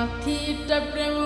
পাখিটা প্রেম